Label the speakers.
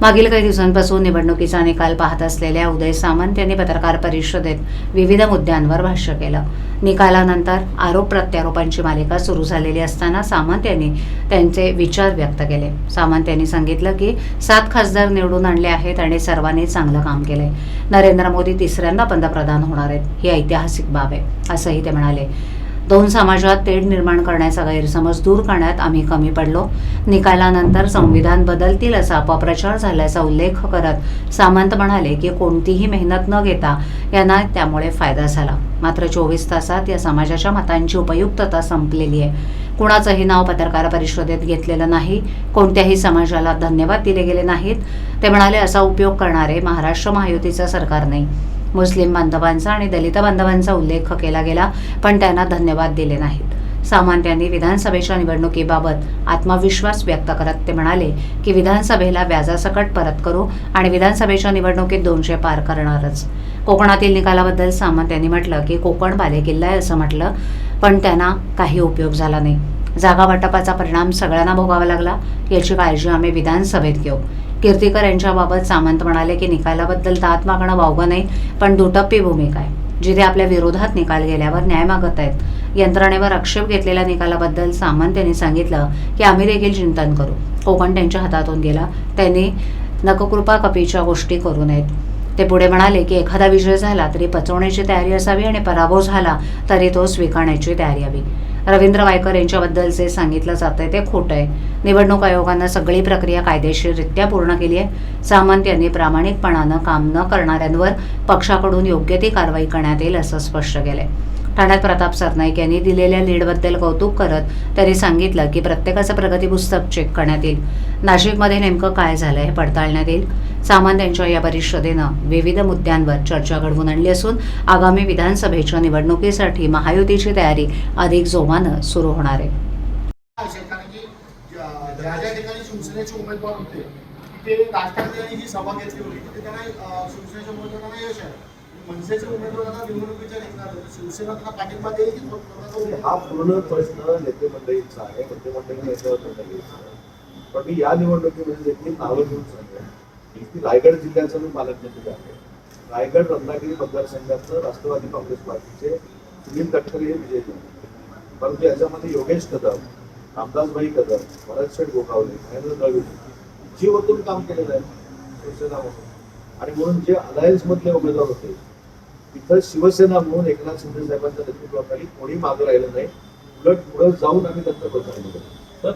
Speaker 1: मागील काही दिवसांपासून निवडणुकीचा निकाल पाहत असलेल्या उदय सामंत यांनी पत्रकार परिषदेत विविध मुद्द्यांवर भाष्य केलं. निकालानंतर आरोप प्रत्यारोपांची मालिका सुरू झालेली असताना सामंत यांनी त्यांचे विचार व्यक्त केले. सामंत यांनी सांगितलं की सात खासदार निवडून आणले आहेत आणि सर्वांनी चांगलं काम केलंय. नरेंद्र मोदी तिसऱ्यांदा पंतप्रधान होणार आहेत. ही ऐतिहासिक बाब आहे असंही ते म्हणाले. दोन समाजात तेढ निर्माण करण्याचा गैरसमज दूर करण्यात आम्ही कमी पडलो. निकालानंतर संविधान बदलतील असा अपप्रचार झाल्याचा उल्लेख करत सामंत म्हणाले की कोणतीही मेहनत न घेता यांना त्यामुळे फायदा झाला. मात्र चोवीस तासात या समाजाच्या मतांची उपयुक्तता संपलेली आहे. कुणाचंही नाव पत्रकार परिषदेत घेतलेलं नाही कोणत्याही समाजाला धन्यवाद दिले गेले नाहीत. ते म्हणाले असा उपयोग करणारे महाराष्ट्र महायुतीचं सरकार नाही. मुस्लिम बांधवांचा आणि दलित बांधवांचा उल्लेख केला गेला पण त्यांना धन्यवाद दिले नाहीत. सामंत यांनी विधानसभेच्या निवडणुकीबाबत आत्मविश्वास व्यक्त करत ते म्हणाले की विधानसभेला व्याजासकट परत करू आणि विधानसभेच्या निवडणुकीत दोनशे पार करणारच. कोकणातील निकालाबद्दल सामंत यांनी म्हटलं की कोकण बालेकिल्ला आहे असं म्हटलं पण त्यांना काही उपयोग झाला नाही. जागा वाटपाचा परिणाम सगळ्यांना भोगावा लागला. याची काळजी आम्ही विधानसभेत घेऊ. कीर्तीकर यांच्याबाबत सामंत म्हणाले की निकालाबद्दल दात मागणं वावगं नाही पण दुटप्पी भूमिका आहे जिथे आपल्या विरोधात निकाल गेल्यावर न्याय मागत आहेत. यंत्रणेवर आक्षेप घेतलेल्या निकालाबद्दल सामंत यांनी सांगितलं की आम्ही देखील चिंतन करू. कोकण त्यांच्या हातातून गेला. त्यांनी नककृपा कपीच्या गोष्टी करू नयेत. ते पुढे म्हणाले की एखादा विजय झाला तरी पचवण्याची तयारी असावी आणि पराभव झाला तरी तो स्वीकारण्याची तयारी हवी. रवींद्र वायकर यांच्याबद्दल जे सांगितलं जातंय ते खोटं आहे. निवडणूक आयोगानं सगळी प्रक्रिया कायदेशीररित्या पूर्ण केली आहे. सामंत यांनी प्रामाणिकपणानं काम न करणाऱ्यांवर पक्षाकडून योग्य ती कारवाई करण्यात येईल असं स्पष्ट केलं आहे ठाण्यात प्रताप सरनाईक यांनी दिलेल्या लीडबद्दल कौतुक करत त्यांनी सांगितलं की प्रत्येकाचं प्रगती पुस्तक चेक करण्यात येईल. नाशिकमध्ये नेमकं काय झालं हे पडताळण्यात येईल. सामंत यांच्या या परिषदेनं विविध मुद्द्यांवर चर्चा घडवून आणली असून आगामी विधानसभेच्या निवडणुकीसाठी महायुतीची तयारी अधिक जोमानं सुरू होणार आहे.
Speaker 2: उमेदवार होते. ते राज ही सभा घेतली होती त्यांना शिवसेनेच्या त्यांना यश आहे मनसेचे उमेदवार निवडणुकीच्या रिंगणात शिवसेना पाठिंबा देईल की
Speaker 3: हा पूर्ण प्रश्न नेते मंडळींचा आहे नेते मंडळी नेत्यावर मंडळीचा आहे. पण मी या निवडणुकीमध्ये देखील नावं घेऊन सांगेन. की रायगड जिल्ह्याचं मी पालकमंत्री आहे. रायगड रत्नागिरी मतदारसंघाचं राष्ट्रवादी काँग्रेस पार्टीचे सुनील तटकरे हे विजय झाले. परंतु याच्यामध्ये योगेश कदम रामदासभाई कदम भरत शेठ गोगावले महेंद्र द्रविड जीवतून काम केलेलं आहे शिवसेना म्हणून. आणि म्हणून जे अलायन्स मधले उमेदवार होते तिथं शिवसेना म्हणून एकनाथ शिंदे साहेबांच्या नेतृत्वाखाली कोणी मागे राहिलं नाही. उलट पुढे जाऊन आम्ही त्यांचा प्रचार केला
Speaker 4: तर